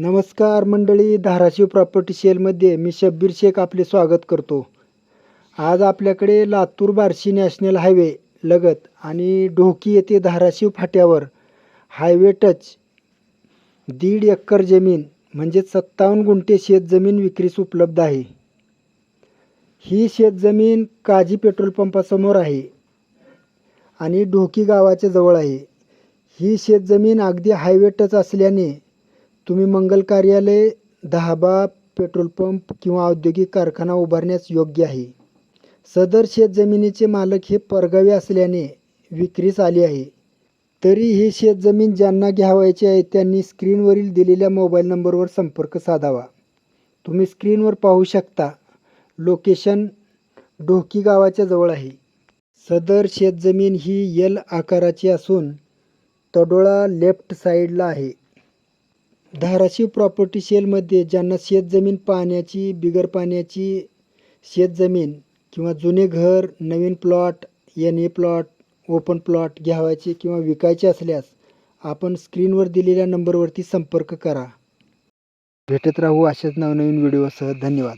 नमस्कार मंडळी धाराशिव प्रॉपर्टी सेलमध्ये मी शब्बीर शेख आपले स्वागत करतो. आज आपल्याकडे लातूर बार्शी नॅशनल हायवे लगत आणि ढोकी येथे धाराशिव फाट्यावर हायवे टच दीड एकर जमीन म्हणजे सत्तावन्न गुंठे शेतजमीन विक्रीस उपलब्ध आहे. ही शेतजमीन काजी पेट्रोल पंपासमोर आहे आणि ढोकी गावाच्या जवळ आहे. ही शेतजमीन अगदी हायवे टच असल्याने तुम्ही मंगल कार्यालय धाबा पेट्रोल पंप किंवा औद्योगिक कारखाना उभारण्यास योग्य आहे. सदर शेतजमिनीचे मालक हे परगावी असल्याने विक्रीस आले आहे. तरी ही शेतजमीन ज्यांना घ्यावायची आहे त्यांनी स्क्रीनवरील दिलेल्या मोबाईल नंबरवर संपर्क साधावा. तुम्ही स्क्रीनवर पाहू शकता लोकेशन ढोकी गावाच्या जवळ आहे. सदर शेतजमीन ही यल आकाराची असून तडोळा लेफ्ट साईडला आहे. धाराशिव प्रॉपर्टी सेलमध्ये ज्यांना शेतजमीन पाण्याची बिगर पाण्याची शेतजमीन किंवा जुने घर नवीन plot N A plot open plot घ्यावायचे किंवा विकायचे असल्यास आपण स्क्रीनवर दिलेल्या नंबरवरती संपर्क करा. भेटत राहू अशाच नवनवीन व्हिडिओसह धन्यवाद.